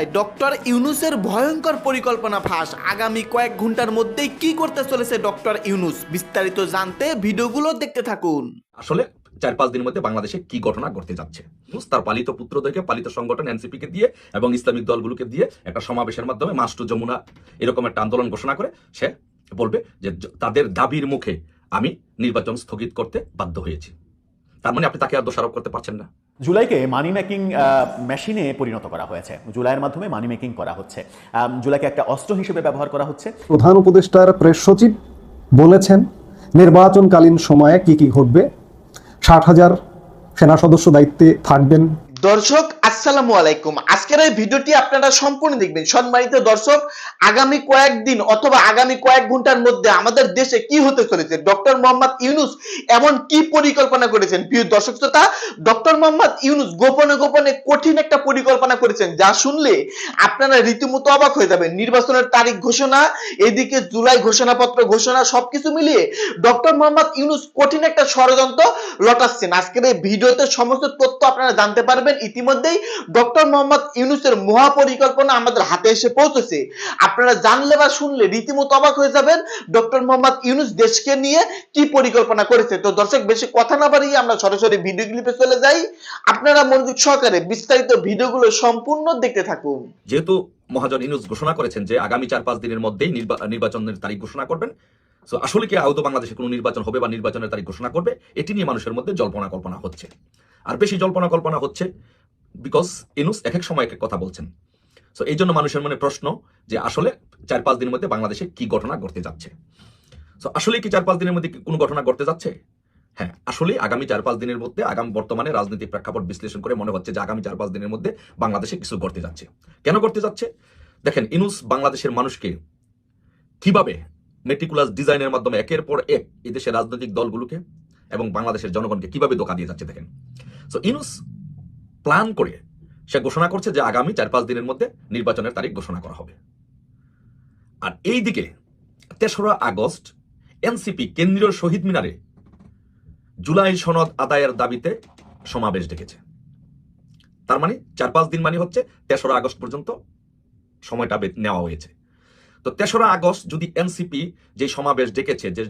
কথায় ডক্টর ইউনুসের ভয়ঙ্কর পরিকল্পনা ফাঁস। আগামী কয়েক ঘণ্টার মধ্যেই কি করতে চলেছে ডক্টর ইউনুস? বিস্তারিত জানতে ভিডিওগুলো দেখতে থাকুন। আসলে চার পাঁচ দিনের মধ্যে বাংলাদেশে কি ঘটনা ঘটতে যাচ্ছে? তার পালিত পুত্রদেরকে, পালিত সংগঠন এনসিপি কে দিয়ে এবং ইসলামিক দলগুলোকে দিয়ে একটা সমাবেশের মাধ্যমে মাস্টু যমুনা এরকম একটা আন্দোলন ঘোষণা করে সে বলবে যে তাদের দাবির মুখে আমি নির্বাচন স্থগিত করতে বাধ্য হয়েছি। তার মানে আপনি তাকে আর দোষারোপ করতে পারছেন না। জুলাইকে মানি মেকিং মেশিনে পরিণত করা হয়েছে। জুলাইয়ের মাধ্যমে মানি মেকিং করা হচ্ছে। জুলাইকে একটা অস্ত্র হিসেবে ব্যবহার করা হচ্ছে। প্রধান উপদেষ্টার প্রেস সচিব বলেছেন, নির্বাচনকালীন সময়ে কি কি ঘটবে? ষাট হাজার সেনা সদস্য দায়িত্বে থাকবেন দর্শক, আসসালামু আলাইকুম। আজকের এই ভিডিওটি আপনারা সম্পূর্ণ দেখবেন। সম্মানিত দর্শক, আগামী কয়েকদিন অথবা আগামী কয়েক ঘণ্টার মধ্যে আমাদের দেশে কি হতে চলেছে? ডক্টর মোহাম্মদ ইউনুস এমন কি পরিকল্পনা করেছেন? প্রিয় দর্শক শ্রোতা, ডক্টর মোহাম্মদ ইউনুস গোপনে গোপনে কঠিন একটা পরিকল্পনা করেছেন, যা শুনলে আপনারা রীতিমতো অবাক হয়ে যাবেন। নির্বাচনের তারিখ ঘোষণা, এদিকে জুলাই ঘোষণাপত্র ঘোষণা, সবকিছু মিলিয়ে ডক্টর মোহাম্মদ ইউনুস কঠিন একটা ষড়যন্ত্র লটাচ্ছেন। আজকের এই ভিডিওতে সমস্ত তথ্য আপনারা জানতে পারবেন। ইতিমধ্যেই ডক্টর মোহাম্মদ ইউনুসের মহা পরিকল্পনা আমাদের হাতে এসে পৌঁছেছে। আপনারা জানলে বা শুনলে রীতিমতো অবাক হয়ে যাবেন, ডক্টর মোহাম্মদ ইউনুস দেশকে নিয়ে কি পরিকল্পনা করেছে। তো দর্শক, বেশি কথা না বাড়িয়ে আমরা সরাসরি ভিডিও ক্লিপে চলে যাই। আপনারা মনোযোগ সহকারে বিস্তারিত ভিডিওগুলো সম্পূর্ণ দেখতে থাকুন। যেহেতু মহাজন ইনুস ঘোষণা করেছেন যে আগামী চার পাঁচ দিনের মধ্যেই নির্বাচনের তারিখ ঘোষণা করবেন। তো আসলে কি আহত বাংলাদেশে কোনো নির্বাচন হবে বা নির্বাচনের তারিখ ঘোষণা করবে? এটি নিয়ে মানুষের মধ্যে জল্পনা কল্পনা হচ্ছে। আর বেশি জল্পনা কল্পনা হচ্ছে বিকজ ইনুস এক এক সময় এক কথা বলছেন। তো এই জন্য মানুষের মনে প্রশ্ন যে আসলে চার পাঁচ দিনের মধ্যে বাংলাদেশে কি ঘটনা ঘটতে যাচ্ছে? তো আসলে কি চার পাঁচ দিনের মধ্যে কোনো ঘটনা ঘটতে যাচ্ছে? হ্যাঁ আসলে আগামী চার পাঁচ দিনের মধ্যে, আগামী বর্তমানে রাজনৈতিক প্রেক্ষাপট বিশ্লেষণ করে মনে হচ্ছে যে আগামী চার পাঁচ দিনের মধ্যে বাংলাদেশে কিছু ঘটতে যাচ্ছে। কেন ঘটতে যাচ্ছে? দেখেন, ইনুস বাংলাদেশের মানুষকে কীভাবে মেটিকুলাস ডিজাইনের মাধ্যমে একের পর এক এদেশের রাজনৈতিক দলগুলোকে এবং বাংলাদেশের জনগণকে কীভাবে ধোকা দিয়ে যাচ্ছে দেখেন। সো ইনুস প্ল্যান করে, সে ঘোষণা করছে যে আগামী চার পাঁচ দিনের মধ্যে নির্বাচনের তারিখ ঘোষণা করা হবে। আর এই দিকে তেসরা আগস্ট এনসিপি কেন্দ্রীয় শহীদ মিনারে জুলাই সনদ আদায়ের দাবিতে সমাবেশ ডেকেছে। তার মানে চার পাঁচ দিন মানে হচ্ছে তেসরা আগস্ট পর্যন্ত সময়টা নেওয়া হয়েছে। তো তেসরা আগস্ট যদি এনসিপি যে সমাবেশ ডেকেছে, যে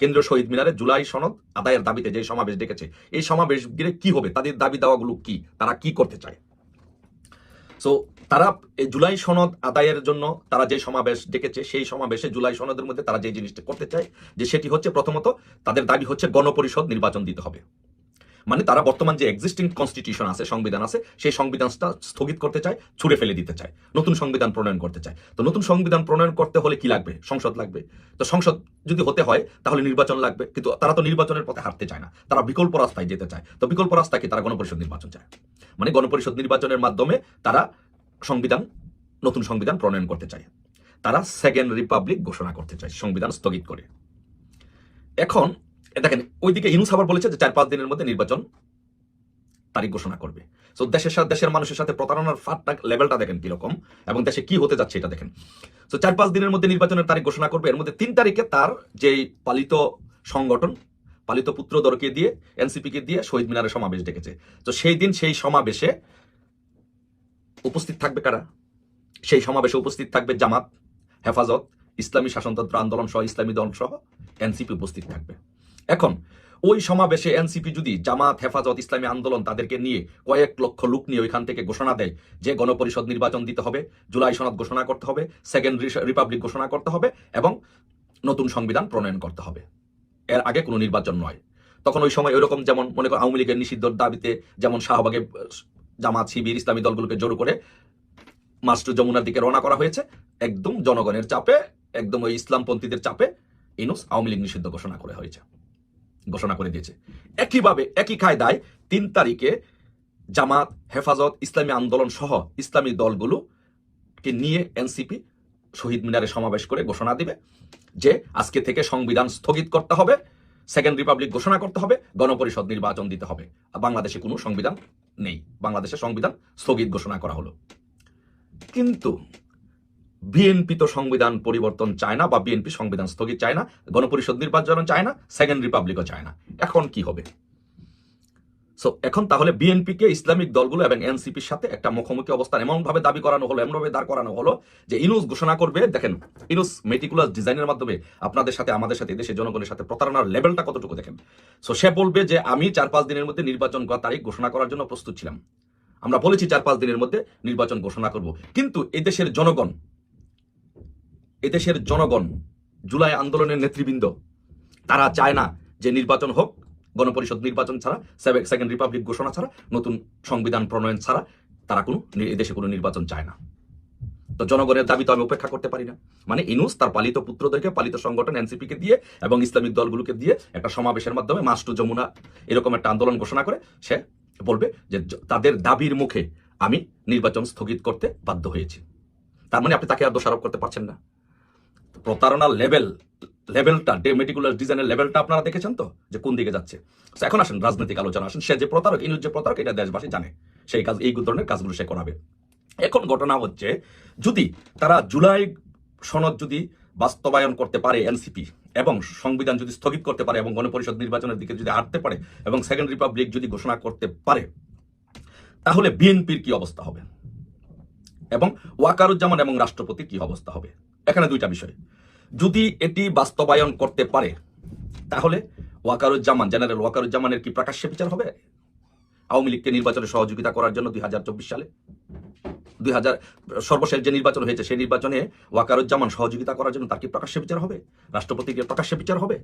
কেন্দ্রীয় শহীদ মিনারে জুলাই সনদ আদায়ের দাবিতে যে সমাবেশ ডেকেছে, এই সমাবেশ গিরে কি হবে? তাদের দাবি দাওয়াগুলো কি? তারা কি করতে চায়? সো তারা এই জুলাই সনদ আদায়ের জন্য তারা যে সমাবেশ ডেকেছে, সেই সমাবেশে জুলাই সনদের মধ্যে তারা যে জিনিসটা করতে চায়, যে সেটি হচ্ছে প্রথমত তাদের দাবি হচ্ছে গণপরিষদ নির্বাচন দিতে হবে। মানে তারা বর্তমান যে এক্সিস্টিং কনস্টিটিউশন আছে, সংবিধান আছে, সেই সংবিধানটা স্থগিত করতে চায়, ছুড়ে ফেলে দিতে চায়, নতুন সংবিধান প্রণয়ন করতে চায়। তো নতুন সংবিধান প্রণয়ন করতে হলে কি লাগবে? সংসদ লাগবে। তো সংসদ যদি হতে হয়, তাহলে নির্বাচন লাগবে, কিন্তু তারা তো নির্বাচনের পথে হারতে চায় না। তারা বিকল্প রাস্তায় যেতে চায়। তো বিকল্প রাস্তাকে তারা গণপরিষদ নির্বাচন চায়? মানে গণপরিষদ নির্বাচনের মাধ্যমে তারা সংবিধান, নতুন সংবিধান প্রণয়ন করতে চায়। তারা সেকেন্ড রিপাবলিক ঘোষণা করতে চায়, সংবিধান স্থগিত করে। এখন দেখেন, ওইদিকে ইনুস আবার বলেছে যে চার পাঁচ দিনের মধ্যে নির্বাচন তারিখ ঘোষণা করবে। তো দেশের সাথে দেশের মানুষের সাথে প্রতারণার ফাটটা লেভেলটা দেখেন কীরকম, এবং দেশে কি হতে যাচ্ছে এটা দেখেন। তো চার পাঁচ দিনের মধ্যে নির্বাচনের তারিখ ঘোষণা করবে, এর মধ্যে তিন তারিখে তার যেই পালিত সংগঠন, পালিত পুত্রদরকে দিয়ে এনসিপি কে দিয়ে শহীদ মিনারে সমাবেশ ডেকেছে। তো সেই দিন সেই সমাবেশে উপস্থিত থাকবে কারা? সেই সমাবেশে উপস্থিত থাকবে জামাত, হেফাজত, ইসলামী শাসনতন্ত্র আন্দোলন সহ, ইসলামী দল সহ, এনসিপি উপস্থিত থাকবে। এখন, ওই সমাবেশে এনসিপি যদি জামাত, হেফাজত, ইসলামী আন্দোলন তাদেরকে নিয়ে কয়েক লক্ষ লোক নিয়ে ওইখান থেকে ঘোষণা দেয় যে গণপরিষদ নির্বাচন দিতে হবে, জুলাই সনদ ঘোষণা করতে হবে, সেকেন্ড রিপাবলিক ঘোষণা করতে হবে এবং নতুন সংবিধান প্রণয়ন করতে হবে। এর আগে কোনো নির্বাচন নয়। তখন ওই সময় ওইরকম যেমন মনে করো আওয়ামী লীগের নিষিদ্ধ দাবিতে যেমন শাহবাগে জামাত, শিবির, ইসলামী দলগুলোকে জোর করে মাস্টার যমুনার দিকে রওনা করা হয়েছে, একদম জনগণের চাপে, একদম ওই ইসলামপন্থীদের চাপে ইনুস আওয়ামী লীগ নিষিদ্ধ ঘোষণা করে হয়েছে। ঘোষণা করে দিয়েছে। একইভাবে, একই কায়দায় তিন তারিখে জামাত, হেফাজত, ইসলামী আন্দোলন সহ ইসলামী দলগুলোকে নিয়ে এনসিপি শহীদ মিনারে সমাবেশ করে ঘোষণা দিবে যে আজকে থেকে সংবিধান স্থগিত করতে হবে, সেকেন্ড রিপাবলিক ঘোষণা করতে হবে, গণপরিষদ নির্বাচন দিতে হবে। আর বাংলাদেশে কোনো সংবিধান নেই। বাংলাদেশের সংবিধান স্থগিত ঘোষণা করা হলো। কিন্তু বিএনপি তো সংবিধান পরিবর্তন চায় না বা বিএনপি সংবিধান স্থগিত চায় না, গণপরিষদ নির্বাচন চায় না, সেকেন্ড রিপাবলিকও চায় না। এখন কি হবে? সো এখন তাহলে বিএনপিকে ইসলামিক দলগুলো এবং এনসিপির সাথে একটা মুখোমুখি অবস্থান এমন ভাবে দাবি করানো হলো এমন ভাবে দাঁড় করানো হলো যে ইনুস ঘোষণা করবে, দেখেন, ইনুস মেটিকুলাস ডিজাইনের মাধ্যমে আপনাদের সাথে, আমাদের সাথে, দেশের জনগণের সাথে প্রতারণার লেভেলটা কতটুকু দেখেন? সো সে বলবে যে আমি চার পাঁচ দিনের মধ্যে নির্বাচন তারিখ ঘোষণা করার জন্য প্রস্তুত ছিলাম। আমরা বলেছি চার পাঁচ দিনের মধ্যে নির্বাচন ঘোষণা করব। কিন্তু এদেশের জনগণ এদেশের জনগণ, জুলাই আন্দোলনের নেতৃবৃন্দ, তারা চায় না যে নির্বাচন হোক, গণপরিষদ নির্বাচন ছাড়া সেকেন্ড রিপাবলিক ঘোষণা ছাড়া, নতুন সংবিধান প্রণয়ন ছাড়া তারা কোনো এদেশে কোনো নির্বাচন চায় না। তো জনগণের দাবি তো আমি উপেক্ষা করতে পারি না। মানে ইনুস তার পালিত পুত্রদেরকে, পালিত সংগঠন এনসিপি কে দিয়ে এবং ইসলামিক দলগুলোকে দিয়ে একটা সমাবেশের মাধ্যমে মাস্টু যমুনা এরকম একটা আন্দোলন ঘোষণা করে, সে বলবে যে তাদের দাবির মুখে আমি নির্বাচন স্থগিত করতে বাধ্য হয়েছি। তার মানে আপনি তাকে আর দোষারোপ করতে পারছেন না। প্রতারণার লেভেল, লেভেলটা মেটিকুলার ডিজাইনের লেভেলটা আপনারা দেখেছেন তো? যে কোন দিকে যাচ্ছে? এখন আসেন, রাজনৈতিক আলোচনা আসেন। সে যে প্রতারক ইনুজ যে প্রতারক, এটা দেশবাসী জানে। সেই কাজ, এই ধরনের কাজগুলো সে করাবে। এখন ঘটনা হচ্ছে, যদি তারা জুলাই সনদ যদি বাস্তবায়ন করতে পারে এনসিপি, এবং সংবিধান যদি স্থগিত করতে পারে, এবং গণপরিষদ নির্বাচনের দিকে যদি হাঁটতে পারে, এবং সেকেন্ড রিপাবলিক যদি ঘোষণা করতে পারে, তাহলে বিএনপির কি অবস্থা হবে? এবং ওয়াকারুজ্জামান এবং রাষ্ট্রপতির কি অবস্থা হবে? এখানে দুইটা বিষয়। যদি এটি বাস্তবায়ন করতে পারে, তাহলে ওয়াকারুজ্জামান, জেনারেল ওয়াকারুজ্জামানের কি প্রকাশ্যে বিচার হবে? আওয়ামী লীগকে নির্বাচনে সহযোগিতা করার জন্য দুই হাজার চব্বিশ সালে? দুই হাজার, সর্বশেষ যে নির্বাচন হয়েছে, সেই নির্বাচনে ওয়াকারুজ্জামান সহযোগিতা করার জন্য তার কি প্রকাশ্যে বিচার হবে? রাষ্ট্রপতিকে প্রকাশ্যে বিচার হবে?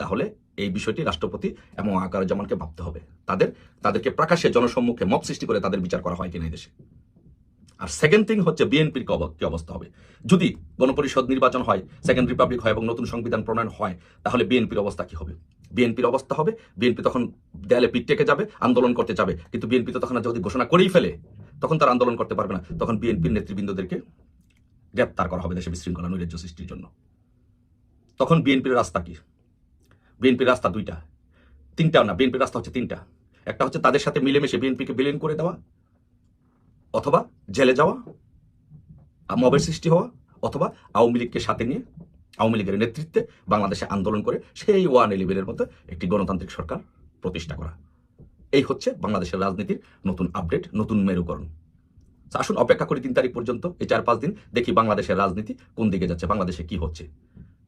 তাহলে এই বিষয়টি রাষ্ট্রপতি এবং ওয়াকারুজ্জামানকে ভাবতে হবে। তাদের, তাদেরকে প্রকাশ্যে জনসম্মুখে মব সৃষ্টি করে তাদের বিচার করা হয় কিনা এই দেশে? আর সেকেন্ড থিং হচ্ছে বিএনপির কি অবস্থা হবে যদি গণপরিষদ নির্বাচন হয় সেকেন্ড রিপাবলিক হয় এবং নতুন সংবিধান প্রণয়ন হয় তাহলে বিএনপির অবস্থা কি হবে বিএনপির অবস্থা হবে বিএনপি তখন দেয়ালে পিঠ টেকে যাবে আন্দোলন করতে যাবে কিন্তু বিএনপি তো তখন যদি ঘোষণা করেই ফেলে তখন তার আন্দোলন করতে পারবে না তখন বিএনপির নেতৃবৃন্দদেরকে গ্রেপ্তার করা হবে দেশে বিশৃঙ্খলা নৈরাজ্য সৃষ্টির জন্য তখন বিএনপির রাস্তা কি বিএনপির রাস্তা দুইটা তিনটা না বিএনপির রাস্তা হচ্ছে তিনটা একটা হচ্ছে তাদের সাথে মিলেমিশে বিএনপিকে বিলীন করে দেওয়া অথবা জেলে যাওয়া, মবের সৃষ্টি হওয়া, অথবা আওয়ামী লীগকে সাথে নিয়ে, আওয়ামী লীগের নেতৃত্বে বাংলাদেশে আন্দোলন করে সেই ওয়ান ইলেভেনের মতো একটি গণতান্ত্রিক সরকার প্রতিষ্ঠা করা। এই হচ্ছে বাংলাদেশের রাজনীতির নতুন আপডেট, নতুন মেরুকরণ। আসুন, অপেক্ষা করি তিন তারিখ পর্যন্ত, এই চার পাঁচ দিন, দেখি বাংলাদেশের রাজনীতি কোন দিকে যাচ্ছে, বাংলাদেশে কি হচ্ছে।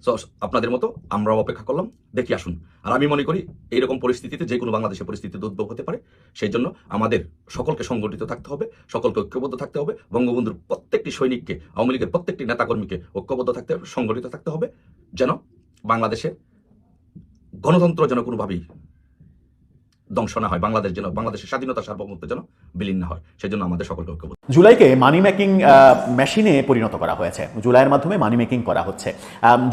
So, আপনাদের মতো আমরাও অপেক্ষা করলাম। দেখি আসুন। আর আমি মনে করি এইরকম পরিস্থিতিতে যে কোনো বাংলাদেশের পরিস্থিতিতে উদ্ভব হতে পারে সেই জন্য আমাদের সকলকে সংগঠিত থাকতে হবে সকলকে ঐক্যবদ্ধ থাকতে হবে বঙ্গবন্ধুর প্রত্যেকটি সৈনিককে আওয়ামী লীগের প্রত্যেকটি নেতাকর্মীকে ঐক্যবদ্ধ থাকতে হবে সংগঠিত থাকতে হবে যেন বাংলাদেশে গণতন্ত্র যেন কোনোভাবেই ধ্বংস না হয়, বাংলাদেশ যেন, বাংলাদেশের স্বাধীনতা সার্বভৌমত্ব যেন বিলীন না হয়, সেজন্য আমাদের সকলকে ঐক্যবদ্ধ। জুলাইকে মানি মেকিং মেশিনে পরিণত করা হয়েছে। জুলাইয়ের মাধ্যমে মানি মেকিং করা হচ্ছে।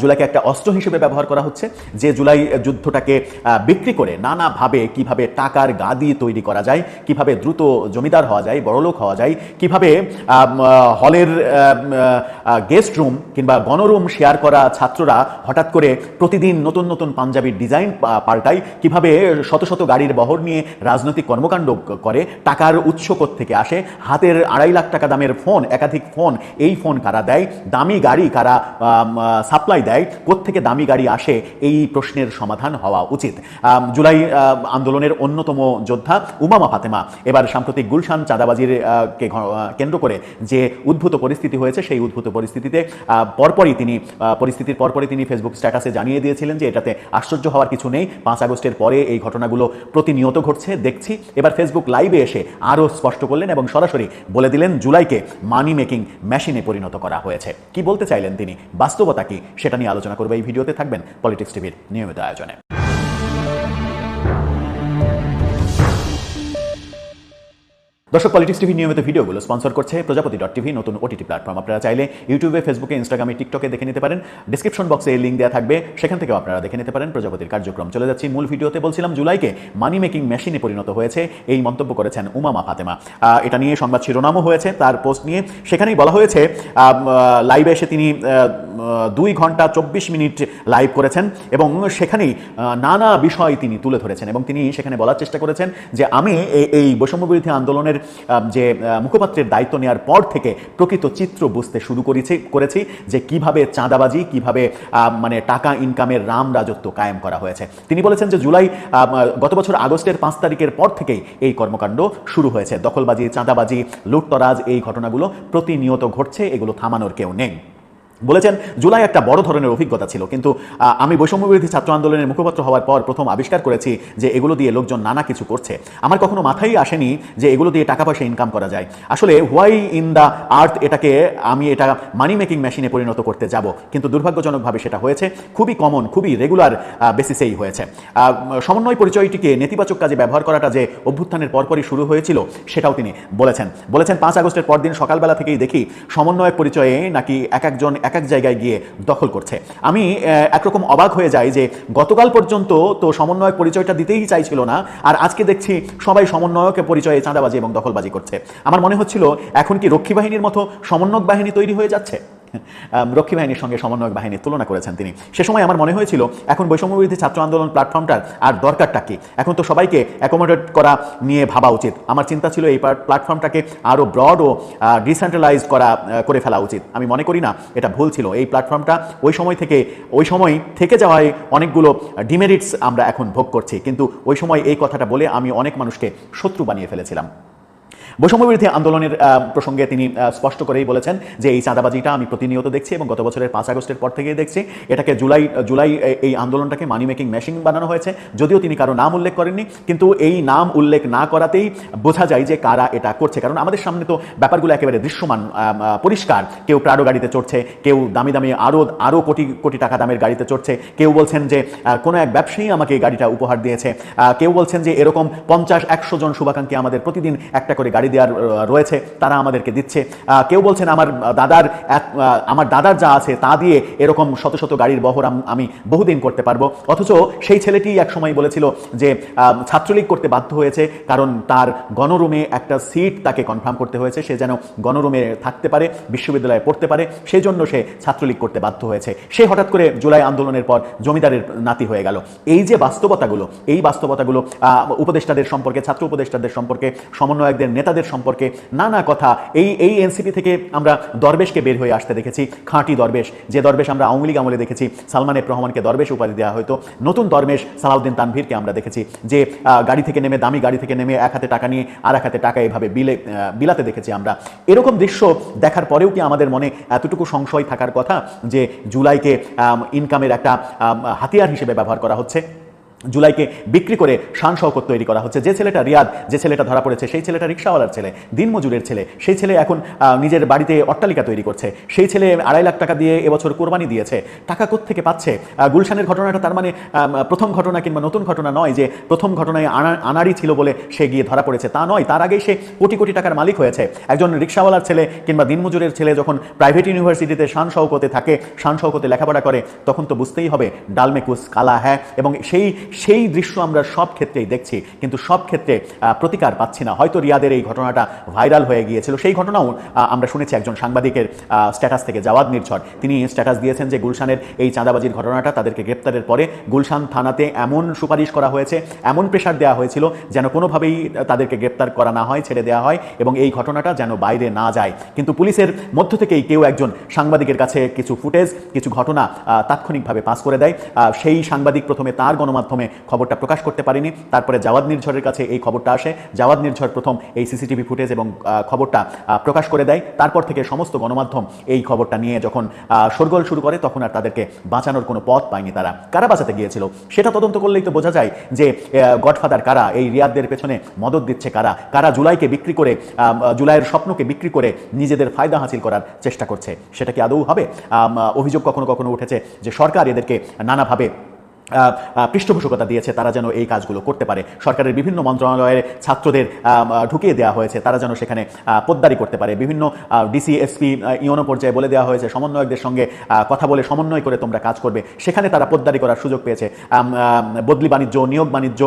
জুলাইকে একটা অস্ত্র হিসেবে ব্যবহার করা হচ্ছে, যে জুলাই যুদ্ধটাকে বিক্রি করে নানাভাবে কীভাবে টাকার গাদি তৈরি করা যায়, কীভাবে দ্রুত জমিদার হওয়া যায়, বড়লোক হওয়া যায়, কীভাবে হলের গেস্ট রুম কিংবা গণরুম শেয়ার করা ছাত্ররা হঠাৎ করে প্রতিদিন নতুন নতুন পাঞ্জাবির ডিজাইন পাল্টায়, কীভাবে শত শত গাড়ির বহর নিয়ে রাজনৈতিক কর্মকাণ্ড করে, টাকার উৎস থেকে আসে? হাতের আড়াই লাখ টাকা দামের ফোন, একাধিক ফোন, এই ফোন কারা দেয়? দামি গাড়ি কারা সাপ্লাই দেয়? কোত্থেকে দামি গাড়ি আসে? এই প্রশ্নের সমাধান হওয়া উচিত। জুলাই আন্দোলনের অন্যতম যোদ্ধা উমামা ফাতেমা। এবার সাম্প্রতিক গুলশান চাঁদাবাজির কেন্দ্র করে যে উদ্ভূত পরিস্থিতি হয়েছে, সেই উদ্ভূত পরিস্থিতিতে পরপরই তিনি পরিস্থিতির পরপরই তিনি ফেসবুক স্ট্যাটাসে জানিয়ে দিয়েছিলেন যে এটাতে আশ্চর্য হওয়ার কিছু নেই। পাঁচ আগস্টের পরে এই ঘটনাগুলো প্রতিনিয়ত ঘটছে, দেখছি। এবার ফেসবুক লাইভে এসে আরও স্পষ্ট করলেন এবং সরাসরি বলে দিলেন, জুলাইকে মানি মেকিং মেশিনে পরিণত করা হয়েছে। কি বলতে চাইলেন তিনি? বাস্তবতা কি? সেটা নিয়ে আলোচনা করবে এই ভিডিওতে। থাকবেন পলিটিক্স টিভির নিয়মিত আয়োজনে। দর্শক পলিটিক্স টিভি নিয়মিত ভিডিওগুলো স্পন্সর করছে প্রজাপতি ডট টিভি নতুন ওটিটি প্ল্যাটফর্ম আপনারা চাইলে ইউটিউবে ফেসবুকে ইনস্টাগ্রামে টিকটকে দেখে নিতে পারেন। ডিসক্রিপশন বক্সে এই লিঙ্ক দেওয়া থাকবে। সেখান থেকেও আপনারা দেখে নিতে পারেন প্রজাপতির কার্যক্রম। চলে যাচ্ছি মূল ভিডিওতে। বলছিলাম, জুলাইকে মানি মেকিং মেশিনে পরিণত হয়েছে। এই মন্তব্য করেছেন উমামা ফাতেমা। এটা নিয়ে সংবাদ শিরোনামও হয়েছে তার পোস্ট নিয়ে। সেখানেই বলা হয়েছে লাইভে এসে তিনি দুই ঘণ্টা চব্বিশ মিনিট লাইভ করেছেন এবং সেখানেই নানা বিষয় তিনি তুলে ধরেছেন এবং তিনি সেখানে বলার চেষ্টা করেছেন যে, আমি এই বৈষম্য বিরোধী আন্দোলনের যে মুখপাত্রের দায়িত্ব নেওয়ার পর থেকে প্রকৃত চিত্র বুঝতে শুরু করেছি করেছি যে কীভাবে চাঁদাবাজি, কীভাবে মানে টাকা ইনকামের রাম রাজত্ব কায়েম করা হয়েছে। তিনি বলেছেন যে জুলাই গত বছর আগস্টের পাঁচ তারিখের পর থেকেই এই কর্মকাণ্ড শুরু হয়েছে। দখলবাজি, চাঁদাবাজি, লুটতরাজ, এই ঘটনাগুলো প্রতিনিয়ত ঘটছে, এগুলো থামানোর কেউ নেই। বলেছেন, জুলাই একটা বড় ধরনের অভিজ্ঞতা ছিল, কিন্তু আমি বৈষম্যবিরোধী ছাত্র আন্দোলনের মুখপাত্র হওয়ার পর প্রথম আবিষ্কার করেছি যে এগুলো দিয়ে লোকজন নানা কিছু করছে। আমার কখনো মাথায় আসেনি যে এগুলো দিয়ে টাকা পয়সা ইনকাম করা যায়। আসলে হোয়াই ইন দ্য আর্থ এটাকে আমি এটা মানি মেকিং মেশিনে পরিণত করতে যাব? কিন্তু দুর্ভাগ্যজনকভাবে সেটা হয়েছে। খুবই কমন খুবই রেগুলার বেসিসেই হয়েছে। সমন্বয় পরিচয়টিকে নেতিবাচক কাজে ব্যবহার করাটা যে অভ্যুত্থানের পরপরই শুরু হয়েছিল, সেটাও তিনি বলেছেন। বলেছেন, পাঁচ আগস্টের পরদিন সকালবেলা থেকেই দেখি সমন্বয় পরিচয়ে নাকি এক একজন এক এক জায়গায় গিয়ে দখল করছে। আমি একরকম অবাক হয়ে যাই যে গতকাল পর্যন্ত তো সমন্বয়ক পরিচয়টা দিতেই চাইছিল না, আর আজকে দেখছি সবাই সমন্বয়কে পরিচয়ে চাঁদাবাজি এবং দখলবাজি করছে। আমার মনে হচ্ছিল, এখন কি রক্ষী বাহিনীর মতো সমন্বয়ক বাহিনী তৈরি হয়ে যাচ্ছে? রক্ষী বাহিনীর সঙ্গে সমন্বয়ক বাহিনীর তুলনা করেছেন তিনি। সে সময় আমার মনে হয়েছিল, এখন বৈষম্যবিরোধী ছাত্র আন্দোলন প্ল্যাটফর্মটার আর দরকারটা কি? এখন তো সবাইকে অ্যাকোমোডেট করা নিয়ে ভাবা উচিত। আমার চিন্তা ছিল এই প্ল্যাটফর্মটাকে আরও ব্রড ও ডিসেন্ট্রালাইজ করা করে ফেলা উচিত। আমি মনে করি না, এটা ভুল ছিল। এই প্ল্যাটফর্মটা ওই সময় থেকে ওই সময় থেকে যাওয়ায় অনেকগুলো ডিমেরিটস আমরা এখন ভোগ করছি। কিন্তু ওই সময় এই কথাটা বলে আমি অনেক মানুষকে শত্রু বানিয়ে ফেলেছিলাম। বৈষম্যবিরোধী আন্দোলনের প্রসঙ্গে তিনি স্পষ্ট করেই বলেছেন যে এই চাঁদাবাজিটা আমি প্রতিনিয়ত দেখছি এবং গত বছরের পাঁচ আগস্টের পর থেকেই দেখছি। এটাকে জুলাই জুলাই এই আন্দোলনটাকে মানি মেকিং মেশিন বানানো হয়েছে। যদিও তিনি কারও নাম উল্লেখ করেননি, কিন্তু এই নাম উল্লেখ না করাতেই বোঝা যায় যে কারা এটা করছে। কারণ আমাদের সামনে তো ব্যাপারগুলো একেবারে দৃশ্যমান পরিষ্কার। কেউ প্রাডো গাড়িতে চড়ছে, কেউ দামি দামি আরও আরও কোটি কোটি টাকা দামের গাড়িতে চড়ছে। কেউ বলছেন যে কোনো এক ব্যবসায়ী আমাকে এই গাড়িটা উপহার দিয়েছে। কেউ বলছেন যে এরকম পঞ্চাশ, একশো জন শুভাকাঙ্ক্ষী আমাদের প্রতিদিন একটা করে গাড়ি দেওয়ার রয়েছে, তারা আমাদেরকে দিচ্ছে। কেউ বলছেন, আমার দাদার আমার দাদার যা আছে তা দিয়ে এরকম শত শত গাড়ির বহর আমি বহুদিন করতে পারব। অথচ সেই ছেলেটি এক সময় বলেছিল যে ছাত্রলীগ করতে বাধ্য হয়েছে কারণ তার গণরুমে একটা সিট তাকে কনফার্ম করতে হয়েছে। সে যেন গণরুমে থাকতে পারে, বিশ্ববিদ্যালয়ে পড়তে পারে, সেই জন্য সে ছাত্রলীগ করতে বাধ্য হয়েছে। সে হঠাৎ করে জুলাই আন্দোলনের পর জমিদারের নাতি হয়ে গেল। এই যে বাস্তবতাগুলো, এই বাস্তবতাগুলো উপদেষ্টাদের সম্পর্কে, ছাত্র উপদেষ্টাদের সম্পর্কে, সমন্বয়কদের, নেতাদের সম্পর্কে নানা কথা। এই এই এনসিপি থেকে আমরা দরবেশকে বের হয়ে আসতে দেখেছি, খাঁটি দরবেশ। যে দরবেশ আমরা আওয়ামী লীগ আমলে দেখেছি, সালমান এফ রহমানকে দরবেশ উপাধি দেওয়া হয়তো। নতুন দরবেশ সালাউদ্দিন তানভীরকে আমরা দেখেছি, যে গাড়ি থেকে নেমে, দামি গাড়ি থেকে নেমে এক হাতে টাকা নিয়ে আর এক হাতে টাকা এভাবে বিলে বিলাতে দেখেছি আমরা। এরকম দৃশ্য দেখার পরেও কি আমাদের মনে এতটুকু সংশয় থাকার কথা, যে জুলাইকে ইনকামের একটা হাতিয়ার হিসেবে ব্যবহার করা হচ্ছে? জুলাইকে বিক্রি করে শান শওকত তৈরি করা হচ্ছে। যে ছেলেটা রিয়াদ, যে ছেলেটা ধরা পড়েছে, সেই ছেলেটা রিক্সাওয়ালার ছেলে দিনমজুরের ছেলে, সেই ছেলে এখন নিজের বাড়িতে অট্টালিকা তৈরি করছে। সেই ছেলে আড়াই লাখ টাকা দিয়ে এবছর কোরবানি দিয়েছে। টাকা থেকে পাচ্ছে? গুলশানের ঘটনাটা তার মানে প্রথম ঘটনা কিংবা নতুন ঘটনা নয় যে প্রথম ঘটনায় আনা- আনাড়ি ছিল বলে সে গিয়ে ধরা পড়েছে। তা নয়, তার আগেই সে কোটি কোটি টাকার মালিক হয়েছে। একজন রিক্সাওয়ালার ছেলে কিংবা দিনমজুরের ছেলে যখন প্রাইভেট ইউনিভার্সিটিতে শান শওকতে থাকে শান শওকতে লেখাপড়া করে, তখন তো বুঝতেই হবে ডালমেকুস কালা হ্যাঁ এবং সেই সেই দৃশ্য আমরা সব ক্ষেত্রেই দেখছি, কিন্তু সব ক্ষেত্রে প্রতিকার পাচ্ছি না। হয়তো রিয়াদের এই ঘটনাটা ভাইরাল হয়ে গিয়েছিল। সেই ঘটনাও আমরা শুনেছি একজন সাংবাদিকের স্ট্যাটাস থেকে জাওয়াদ নির্ঝর। তিনি স্ট্যাটাস দিয়েছেন যে গুলশানের এই চাঁদাবাজির ঘটনাটা তাদেরকে গ্রেপ্তারের পরে গুলশান থানাতে এমন সুপারিশ করা হয়েছে, এমন প্রেশার দেওয়া হয়েছিল যেন কোনোভাবেই তাদেরকে গ্রেপ্তার করা না হয়, ছেড়ে দেওয়া হয় এবং এই ঘটনাটা যেন বাইরে না যায়। কিন্তু পুলিশের মধ্য থেকেই কেউ একজন সাংবাদিকের কাছে কিছু ফুটেজ, কিছু ঘটনা তাৎক্ষণিকভাবে পাস করে দেয়। সেই সাংবাদিক প্রথমে তার গণমাধ্যমে খবরটা প্রকাশ করতে পারেনি তারপরে জাওয়াদ নির্ঝরের কাছে এই খবরটা আসে। জাওয়াদ নির্ঝর প্রথম এই সিসিটিভি ফুটেজ এবং খবরটা প্রকাশ করে দেয়। তারপর থেকে সমস্ত গণমাধ্যম এই খবরটা নিয়ে যখন আহ, শোরগোল শুরু করে তখন আর তাদেরকে বাঁচানোর কোনো পথ পায়নি তারা। কারা বাঁচাতে গিয়েছিল? সেটা তদন্ত করলেই তো বোঝা যায় যে গডফাদার কারা এই রিয়াদদের পেছনে মদত দিচ্ছে কারা? কারা জুলাইকে বিক্রি করে জুলাইয়ের স্বপ্নকে বিক্রি করে নিজেদের ফায়দা হাসিল করার চেষ্টা করছে? সেটা কি আদৌ হবে? অভিযোগ কখনো কখনো উঠেছে যে সরকার এদেরকে নানাভাবে পৃষ্ঠপোষকতা দিয়েছে, তারা যেন এই কাজগুলো করতে পারে। সরকারের বিভিন্ন মন্ত্রণালয়ের ছাত্রদের ঢুকিয়ে দেওয়া হয়েছে, তারা যেন সেখানে পোদ্দারি করতে পারে। বিভিন্ন ডিসি এসপি ইউনো পর্যায়ে বলে দেওয়া হয়েছে, সমন্বয়কদের সঙ্গে কথা বলে সমন্বয় করে তোমরা কাজ করবে। সেখানে তারা পোদ্দারি করার সুযোগ পেয়েছে। বদলি বাণিজ্য, নিয়োগ বাণিজ্য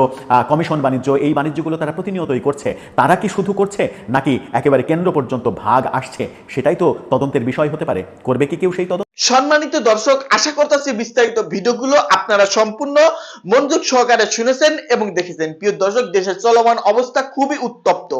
কমিশন বাণিজ্য, এই বাণিজ্যগুলো তারা প্রতিনিয়তই করছে। তারা কি শুধু করছে, নাকি একেবারে কেন্দ্র পর্যন্ত ভাগ আসছে? সেটাই তো তদন্তের বিষয় হতে পারে। করবে কি কেউ সেই তদন্ত? সম্মানিত দর্শক, আশা করতেছি বিস্তারিত ভিডিওগুলো আপনারা সম্পূর্ণ মনোযোগ সহকারে শুনেছেন এবং দেখেছেন। প্রিয় দর্শক, দেশের চলমান অবস্থা খুবই উত্তপ্ত।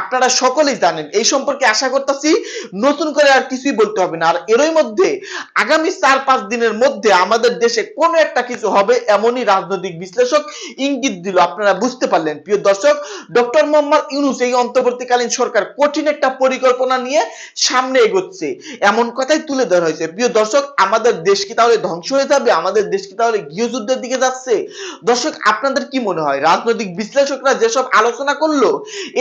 আপনারা সকলেই জানেন, এই সম্পর্কে আশা করতেছি নতুন করে আর কিছুই বলতে হবে না। আর এরই মধ্যে, আগামী চার পাঁচ দিনের মধ্যে আমাদের দেশে কোনো একটা কিছু হবে এমনই রাজনৈতিক বিশ্লেষক ইঙ্গিত দিল। আপনারা বুঝতে পারলেন। প্রিয় দর্শক, ডক্টর মোহাম্মদ ইউনুস এই অন্তর্বর্তীকালীন সরকার কঠিন একটা পরিকল্পনা নিয়ে সামনে এগোচ্ছে। এমন কথাই তুলে ধরা হয়েছে। প্রিয় দর্শক, আমাদের দেশ কি তাহলে ধ্বংস হয়ে যাবে? আমাদের দেশ কি তাহলে গৃহযুদ্ধের দিকে যাচ্ছে? দর্শক, আপনাদের কি মনে হয়? রাজনৈতিক বিশ্লেষকরা যেসব আলোচনা করল,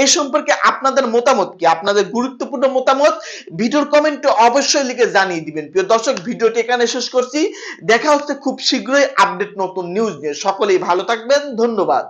এ সম্পর্কে আপনাদের মতামত কি? আপনাদের গুরুত্বপূর্ণ মতামত ভিডিওর কমেন্টে অবশ্যই লিখে জানিয়ে দিবেন। প্রিয় দর্শক, ভিডিওটি এখানে শেষ করছি। দেখা হচ্ছে খুব শীঘ্রই আপডেট নতুন নিউজ নিয়ে। সকলেই ভালো থাকবেন। ধন্যবাদ।